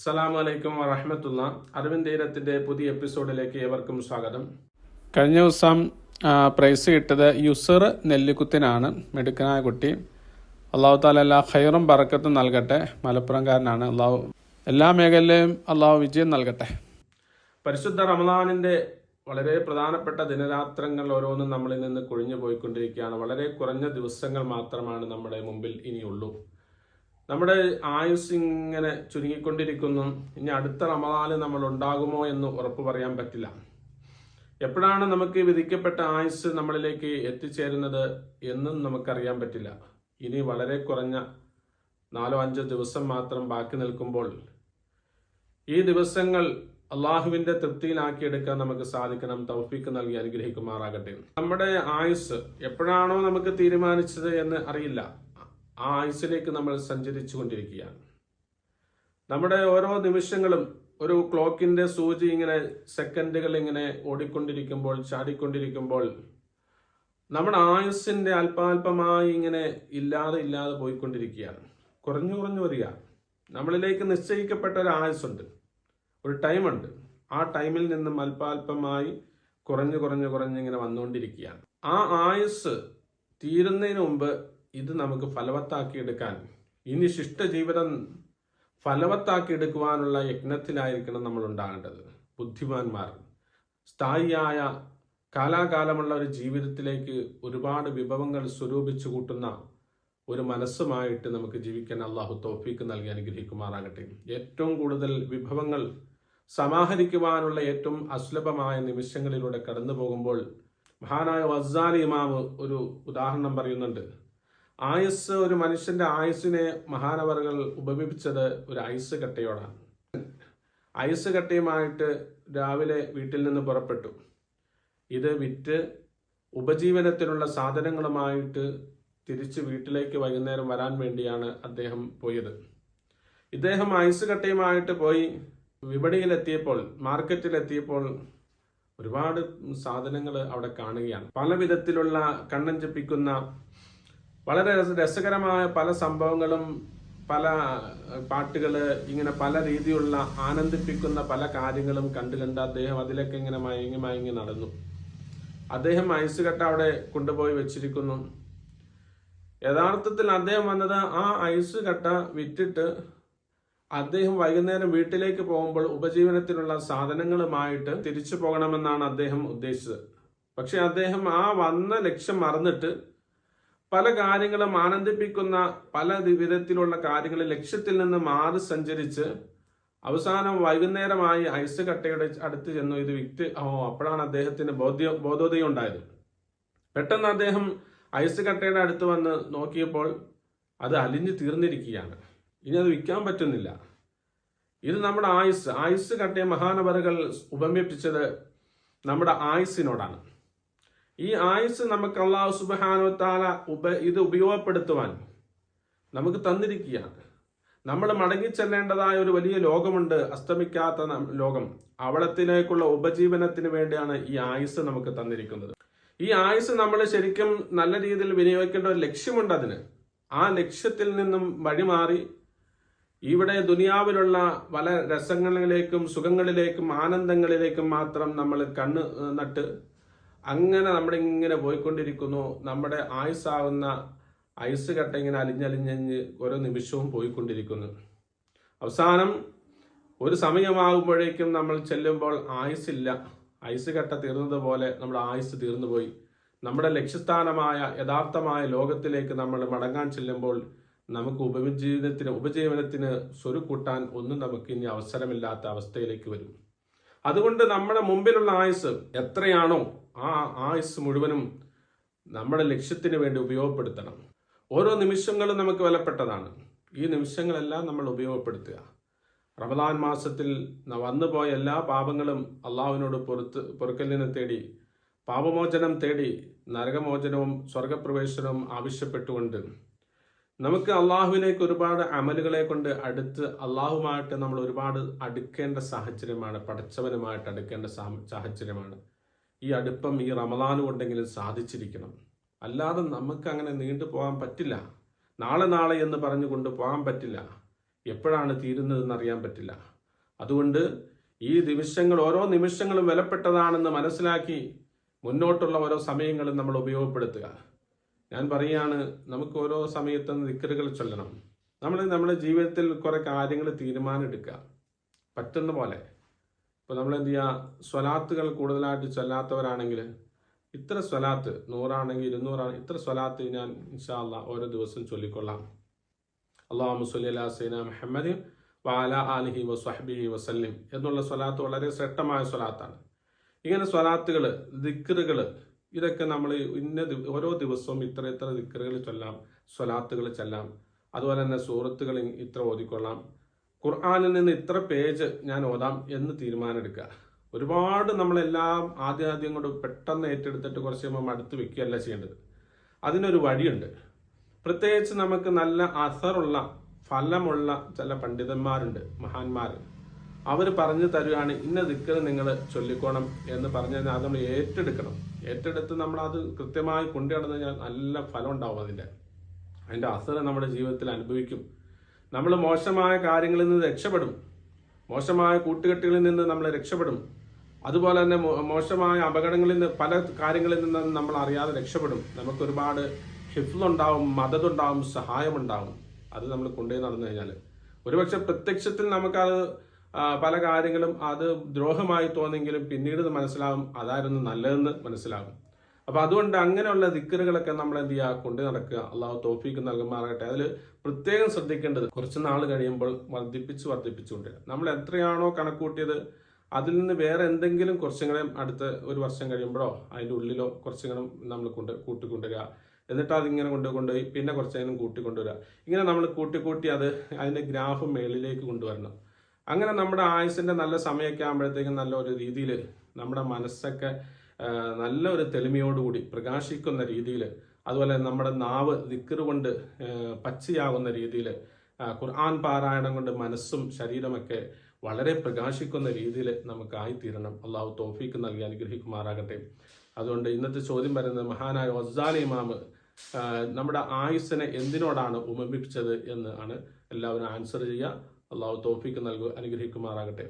അസ്സലാമു അലൈക്കും വറഹമത്തുള്ള. അരവിന്ദ് തീരത്തിന്റെ പുതിയ എപ്പിസോഡിലേക്ക് ഏവർക്കും സ്വാഗതം. കഴിഞ്ഞ ദിവസം പ്രൈസ് കിട്ടത് യുസർ നെല്ലിക്കുത്തിനാണ് മിടുക്കനായ കുട്ടി. അള്ളാഹു താല എല്ലാ ഹൈറും പറക്കത്തും നൽകട്ടെ. മലപ്പുറംകാരനാണ് അള്ളാഹു. എല്ലാ മേഖലയിലും അള്ളാഹു വിജയം നൽകട്ടെ. പരിശുദ്ധ റമദാനിന്റെ വളരെ പ്രധാനപ്പെട്ട ദിനരാത്രങ്ങൾ ഓരോന്നും നമ്മളിൽ നിന്ന് കുഴിഞ്ഞു പോയിക്കൊണ്ടിരിക്കുകയാണ് വളരെ കുറഞ്ഞ ദിവസങ്ങൾ മാത്രമാണ് നമ്മുടെ മുമ്പിൽ ഇനിയുള്ളൂ. നമ്മുടെ ആയുസ് ഇങ്ങനെ ചുരുങ്ങിക്കൊണ്ടിരിക്കുന്നു. ഇനി അടുത്ത റമദാന് നമ്മൾ ഉണ്ടാകുമോ എന്ന് ഉറപ്പ് പറയാൻ പറ്റില്ല. എപ്പോഴാണ് നമുക്ക് വിധിക്കപ്പെട്ട ആയുസ് നമ്മളിലേക്ക് എത്തിച്ചേരുന്നത് എന്നും നമുക്കറിയാൻ പറ്റില്ല. ഇനി വളരെ കുറഞ്ഞ നാലോ അഞ്ചോ ദിവസം മാത്രം ബാക്കി നിൽക്കുമ്പോൾ ഈ ദിവസങ്ങൾ അള്ളാഹുവിന്റെ തൃപ്തിയിലാക്കിയെടുക്കാൻ നമുക്ക് സാധിക്കണം തൗഫീക്ക് നൽകി അനുഗ്രഹിക്കുമാറാകട്ടെ. നമ്മുടെ ആയുസ് എപ്പോഴാണോ നമുക്ക് തീരുമാനിച്ചത് എന്ന് അറിയില്ല. ആ ആയുസ്സിലേക്ക് നമ്മൾ സഞ്ചരിച്ചു കൊണ്ടിരിക്കുകയാണ് നമ്മുടെ ഓരോ നിമിഷങ്ങളും ഒരു ക്ലോക്കിന്റെ സൂചി ഇങ്ങനെ സെക്കൻഡുകൾ ഇങ്ങനെ ഓടിക്കൊണ്ടിരിക്കുമ്പോൾ ചാടിക്കൊണ്ടിരിക്കുമ്പോൾ നമ്മുടെ ആയുസിന്റെ അല്പാൽപമായി ഇങ്ങനെ ഇല്ലാതെ ഇല്ലാതെ പോയിക്കൊണ്ടിരിക്കുകയാണ്. കുറഞ്ഞു കുറഞ്ഞു വരിക. നമ്മളിലേക്ക് നിശ്ചയിക്കപ്പെട്ട ഒരു ആയുസ്സുണ്ട്. ഒരു ടൈമുണ്ട്. ആ ടൈമിൽ നിന്നും അല്പാൽപമായി കുറഞ്ഞു കുറഞ്ഞു കുറഞ്ഞിങ്ങനെ വന്നുകൊണ്ടിരിക്കുകയാണ്. ആ ആയുസ് തീരുന്നതിന് മുമ്പ് ഇത് നമുക്ക് ഫലവത്താക്കി എടുക്കാൻ ഇനി ശിഷ്ടജീവിതം ഫലവത്താക്കി എടുക്കുവാനുള്ള യജ്ഞത്തിലായിരിക്കണം നമ്മൾ ഉണ്ടാകേണ്ടത്. ബുദ്ധിമാന്മാർ സ്ഥായിയായ കാലാകാലമുള്ള ഒരു ജീവിതത്തിലേക്ക് ഒരുപാട് വിഭവങ്ങൾ സ്വരൂപിച്ചു കൂട്ടുന്ന ഒരു മനസ്സുമായിട്ട് നമുക്ക് ജീവിക്കാൻ അള്ളാഹു തോഫീക്ക് നൽകി അനുഗ്രഹിക്കുമാറാകട്ടെ. ഏറ്റവും കൂടുതൽ വിഭവങ്ങൾ സമാഹരിക്കുവാനുള്ള ഏറ്റവും അസുലഭമായ നിമിഷങ്ങളിലൂടെ കടന്നു പോകുമ്പോൾ മഹാനായ വസാലി ഇമാമ് ഒരു ഉദാഹരണം പറയുന്നുണ്ട്. ആയുസ് ഒരു മനുഷ്യന്റെ ആയുസ്സിനെ മഹാനവറുകൾ ഉപമിപ്പിച്ചത് ഒരു ഐസ് കട്ടയോടാണ്. ഐസ് കട്ടയുമായിട്ട് രാവിലെ വീട്ടിൽ നിന്ന് പുറപ്പെട്ടു. ഇത് വിറ്റ് ഉപജീവനത്തിനുള്ള സാധനങ്ങളുമായിട്ട് തിരിച്ച് വീട്ടിലേക്ക് വൈകുന്നേരം വരാൻ വേണ്ടിയാണ് അദ്ദേഹം പോയത്. ഇദ്ദേഹം ഐസ് കട്ടയുമായിട്ട് പോയി വിപണിയിലെത്തിയപ്പോൾ മാർക്കറ്റിലെത്തിയപ്പോൾ ഒരുപാട് സാധനങ്ങൾ അവിടെ കാണുകയാണ്. പല വിധത്തിലുള്ള കണ്ണഞ്ചിപ്പിക്കുന്ന വളരെ രസകരമായ പല സംഭവങ്ങളും പല പാട്ടുകൾ ഇങ്ങനെ പല രീതിയിലുള്ള ആനന്ദിപ്പിക്കുന്ന പല കാര്യങ്ങളും കണ്ടു കണ്ട് അദ്ദേഹം അതിലൊക്കെ ഇങ്ങനെ മയങ്ങി മയങ്ങി നടന്നു. അദ്ദേഹം ഐസ് കട്ട അവിടെ കൊണ്ടുപോയി വെച്ചിരിക്കുന്നു. യഥാർത്ഥത്തിൽ അദ്ദേഹം വന്നത് ആ ഐസ് കട്ട വിറ്റിട്ട് അദ്ദേഹം വൈകുന്നേരം വീട്ടിലേക്ക് പോകുമ്പോൾ ഉപജീവനത്തിനുള്ള സാധനങ്ങളുമായിട്ട് തിരിച്ചു പോകണമെന്നാണ് അദ്ദേഹം ഉദ്ദേശിച്ചത്. പക്ഷെ അദ്ദേഹം ആ വന്ന ലക്ഷ്യം മറന്നിട്ട് പല കാര്യങ്ങളും ആനന്ദിപ്പിക്കുന്ന പല വിധത്തിലുള്ള കാര്യങ്ങൾ ലക്ഷ്യത്തിൽ നിന്ന് മാറി സഞ്ചരിച്ച് അവസാനം വൈകുന്നേരമായി ഐസ് കട്ടയുടെ അടുത്ത് ചെന്നു ഇത് വിറ്റ് ഓ അപ്പോഴാണ് അദ്ദേഹത്തിന് ബോധ്യ ബോധോദയം ഉണ്ടായത് പെട്ടെന്ന് അദ്ദേഹം ഐസ് കട്ടയുടെ അടുത്ത് വന്ന് നോക്കിയപ്പോൾ അത് അലിഞ്ഞു തീർന്നിരിക്കുകയാണ്. ഇനി അത് വിൽക്കാൻ പറ്റുന്നില്ല. ഇത് നമ്മുടെ ആയുസ് ആയുസ് കട്ടയെ മഹാനവറുകൾ ഉപമിപ്പിച്ചത് നമ്മുടെ ആയുസ്സിനോടാണ് ഈ ആയുസ് നമുക്ക് അള്ളാഹു സുബാനുത്താല ഉപ ഇത് ഉപയോഗപ്പെടുത്തുവാൻ നമുക്ക് തന്നിരിക്കുകയാണ്. നമ്മൾ മടങ്ങി മടങ്ങിച്ചെല്ലേണ്ടതായ ഒരു വലിയ ലോകമുണ്ട് അസ്തമിക്കാത്ത ലോകം. അവളത്തിലേക്കുള്ള ഉപജീവനത്തിന് വേണ്ടിയാണ് ഈ ആയുസ് നമുക്ക് തന്നിരിക്കുന്നത്. ഈ ആയുസ് നമ്മൾ ശരിക്കും നല്ല രീതിയിൽ വിനിയോഗിക്കേണ്ട ഒരു ലക്ഷ്യമുണ്ട് അതിന്. ആ ലക്ഷ്യത്തിൽ നിന്നും വഴിമാറി ഇവിടെ ദുനിയാവിലുള്ള പല രസങ്ങളിലേക്കും സുഖങ്ങളിലേക്കും ആനന്ദങ്ങളിലേക്കും മാത്രം നമ്മൾ കണ്ണ് നട്ട് അങ്ങനെ നമ്മൾ ഇങ്ങനെ പോയിക്കൊണ്ടിരിക്കുന്നു. നമ്മുടെ ആയുസ്സാവുന്ന ഐസ് കട്ട ഇങ്ങനെ അലിഞ്ഞലിഞ്ഞ് ഓരോ നിമിഷവും പോയിക്കൊണ്ടിരിക്കുന്നു. അവസാനം ഒരു സമയമാകുമ്പോഴേക്കും നമ്മൾ ചെല്ലുമ്പോൾ ആയുസില്ല ഐസ് കട്ട തീർന്നതുപോലെ നമ്മുടെ ആയുസ് തീർന്നുപോയി. നമ്മുടെ ലക്ഷ്യസ്ഥാനമായ യഥാർത്ഥമായ ലോകത്തിലേക്ക് നമ്മൾ മടങ്ങാൻ ചെല്ലുമ്പോൾ നമുക്ക് ഉപജീവനത്തിന് ഉപജീവനത്തിന് സ്വരുക്കൂട്ടാൻ ഒന്നും നമുക്ക് ഇനി അവസരമില്ലാത്ത അവസ്ഥയിലേക്ക് വരും. അതുകൊണ്ട് നമ്മുടെ മുമ്പിലുള്ള ആയുസ് എത്രയാണോ ആ ആയുസ് മുഴുവനും നമ്മുടെ ലക്ഷ്യത്തിന് വേണ്ടി ഉപയോഗപ്പെടുത്തണം. ഓരോ നിമിഷങ്ങളും നമുക്ക് വിലപ്പെട്ടതാണ്. ഈ നിമിഷങ്ങളെല്ലാം നമ്മൾ ഉപയോഗപ്പെടുത്തുക. റമദാൻ മാസത്തിൽ വന്നുപോയ എല്ലാ പാപങ്ങളും അള്ളാഹുവിനോട് പൊറുത്ത് പൊറുക്കലിനെ തേടി പാപമോചനം തേടി നരകമോചനവും സ്വർഗപ്രവേശനവും ആവശ്യപ്പെട്ടുകൊണ്ട് നമുക്ക് അള്ളാഹുവിനേക്ക് ഒരുപാട് അമലുകളെ കൊണ്ട് അടുത്ത് അള്ളാഹുമായിട്ട് നമ്മൾ ഒരുപാട് അടുക്കേണ്ട സാഹചര്യമാണ് പടച്ചവനുമായിട്ട് അടുക്കേണ്ട സാഹചര്യമാണ്. ഈ അടുപ്പം ഈ റമദാൻ കൊണ്ടെങ്കിലും സാധിച്ചിരിക്കണം. അല്ലാതെ നമുക്ക് അങ്ങനെ നീണ്ടു പോകാൻ പറ്റില്ല. നാളെ നാളെ എന്ന് പറഞ്ഞു കൊണ്ട് പോകാൻ പറ്റില്ല. എപ്പോഴാണ് തീരുന്നതെന്ന് അറിയാൻ പറ്റില്ല. അതുകൊണ്ട് ഈ നിമിഷങ്ങൾ ഓരോ നിമിഷങ്ങളും വിലപ്പെട്ടതാണെന്ന് മനസ്സിലാക്കി മുന്നോട്ടുള്ള ഓരോ സമയങ്ങളും നമ്മൾ ഉപയോഗപ്പെടുത്തുക. ഞാൻ പറയുകയാണ് നമുക്ക് ഓരോ സമയത്തും ദിക്കറുകൾ ചൊല്ലണം. നമ്മൾ നമ്മുടെ ജീവിതത്തിൽ കുറേ കാര്യങ്ങൾ തീരുമാനമെടുക്കുക. പറ്റുന്ന പോലെ. ഇപ്പോൾ നമ്മൾ എന്ത് ചെയ്യുക സ്വലാത്തുകൾ കൂടുതലായിട്ട് ചൊല്ലാത്തവരാണെങ്കിൽ ഇത്ര സ്വലാത്ത് നൂറാണെങ്കിൽ ഇരുന്നൂറാണ് ഇത്ര സ്വലാത്ത് ഞാൻ ഇൻഷാല്ല ഓരോ ദിവസം ചൊല്ലിക്കൊള്ളാം. അള്ളാഹു മുസ്ലി അല്ലാ സൈന മുഹമ്മദ് വാല ആലിഹി വസ്ഹബി വസല്ലിം എന്നുള്ള സ്വലാത്ത് വളരെ ശ്രേഷ്ഠമായ സ്വലാത്താണ്. ഇങ്ങനെ സ്വലാത്തുകൾ ദിക്കറുകൾ ഇതൊക്കെ നമ്മൾ ഇന്ന ഓരോ ദിവസവും ഇത്ര ഇത്ര ദിക്കറുകൾ ചൊല്ലാം സ്വലാത്തുകൾ ചൊല്ലാം. അതുപോലെ തന്നെ സൂറത്തുകൾ ഇത്ര ഓതിക്കൊള്ളാം. ഖുർആാനിൽ നിന്ന് ഇത്ര പേജ് ഞാൻ ഓതാം എന്ന് തീരുമാനമെടുക്കുക. ഒരുപാട് നമ്മളെല്ലാം ആദ്യം ആദ്യം കൊണ്ട് പെട്ടെന്ന് ഏറ്റെടുത്തിട്ട് കുറച്ച് കഴിയുമ്പോൾ അടുത്ത് വെക്കുകയല്ല ചെയ്യേണ്ടത്. അതിനൊരു വഴിയുണ്ട്. പ്രത്യേകിച്ച് നമുക്ക് നല്ല അസറുള്ള ഫലമുള്ള ചില പണ്ഡിതന്മാരുണ്ട് മഹാന്മാർ അവർ പറഞ്ഞു തരുകയാണ് ഇന്ന ദിക്കർ നിങ്ങൾ ചൊല്ലിക്കോണം എന്ന് പറഞ്ഞു കഴിഞ്ഞാൽ അത് നമ്മൾ ഏറ്റെടുക്കണം. ഏറ്റെടുത്ത് നമ്മൾ അത് കൃത്യമായി കൊണ്ടു നടന്നു കഴിഞ്ഞാൽ നല്ല ഫലം ഉണ്ടാവും അതിന്റെ. അതിന്റെ അസറ് നമ്മുടെ ജീവിതത്തിൽ അനുഭവിക്കും. നമ്മൾ മോശമായ കാര്യങ്ങളിൽ നിന്ന് രക്ഷപ്പെടും. മോശമായ കൂട്ടുകെട്ടുകളിൽ നിന്ന് നമ്മൾ രക്ഷപ്പെടും. അതുപോലെ തന്നെ മോശമായ അപകടങ്ങളിൽ നിന്ന് പല കാര്യങ്ങളിൽ നിന്ന് നമ്മൾ അറിയാതെ രക്ഷപ്പെടും. നമുക്ക് ഒരുപാട് ഹിഫ്ലുണ്ടാവും മദതുണ്ടാവും സഹായമുണ്ടാവും. അത് നമ്മൾ കൊണ്ടുപോയി നടന്നു കഴിഞ്ഞാൽ ഒരുപക്ഷെ പ്രത്യക്ഷത്തിൽ നമുക്കത് പല കാര്യങ്ങളും അത് ദ്രോഹമായി തോന്നെങ്കിലും പിന്നീട് മനസ്സിലാവും. അതായിരുന്നു നല്ലതെന്ന് മനസ്സിലാവും. അപ്പൊ അതുകൊണ്ട് അങ്ങനെയുള്ള ദിക്കറുകളൊക്കെ നമ്മൾ എന്ത് ചെയ്യുക? കൊണ്ട് നടക്കുക. അള്ളാഹു തോഫീക്ക് നൽകുമാറാകട്ടെ. അതിൽ പ്രത്യേകം ശ്രദ്ധിക്കേണ്ടത് കുറച്ച് നാൾ കഴിയുമ്പോൾ വർദ്ധിപ്പിച്ച് വർദ്ധിപ്പിച്ചുകൊണ്ട് നമ്മൾ എത്രയാണോ കണക്കൂട്ടിയത് അതിൽ നിന്ന് വേറെ എന്തെങ്കിലും കുറച്ചുകൂടെ അടുത്ത ഒരു വർഷം കഴിയുമ്പോഴോ അതിന്റെ ഉള്ളിലോ കുറച്ചുകൂടെ നമ്മൾ കൊണ്ട് കൂട്ടിക്കൊണ്ടുവരിക. എന്നിട്ട് അതിങ്ങനെ കൊണ്ട് കൊണ്ടുപോയി പിന്നെ കുറച്ചേനും കൂട്ടിക്കൊണ്ടുവരിക. ഇങ്ങനെ നമ്മൾ കൂട്ടി കൂട്ടി അത് അതിന്റെ ഗ്രാഫ് മേളിലേക്ക് കൊണ്ടുവരണം. അങ്ങനെ നമ്മുടെ ആയുസിന്റെ നല്ല സമയമൊക്കെ ആകുമ്പോഴത്തേക്കും നല്ല ഒരു രീതിയിൽ നമ്മുടെ മനസ്സൊക്കെ നല്ല ഒരു തെളിമയോടുകൂടി പ്രകാശിക്കുന്ന രീതിയിൽ അതുപോലെ നമ്മുടെ നാവ് ദിക്കറ് കൊണ്ട് പച്ചയാകുന്ന രീതിയിൽ ഖുർആൻ പാരായണം കൊണ്ട് മനസ്സും ശരീരമൊക്കെ വളരെ പ്രകാശിക്കുന്ന രീതിയിൽ നമുക്ക് തീരണം അള്ളാഹു തോഫീക്ക് നൽകി അനുഗ്രഹിക്കുമാറാകട്ടെ. അതുകൊണ്ട് ഇന്നത്തെ ചോദ്യം വരുന്നത് മഹാനായ വസാലി ഇമാമ് നമ്മുടെ ആയുസ്സിനെ എന്തിനോടാണ് ഉപമിപ്പിച്ചത് എന്ന് ആണ്. എല്ലാവരും ആൻസർ ചെയ്യുക. അള്ളാഹു തോഫീക്ക് നൽകുക അനുഗ്രഹിക്കുമാറാകട്ടെ.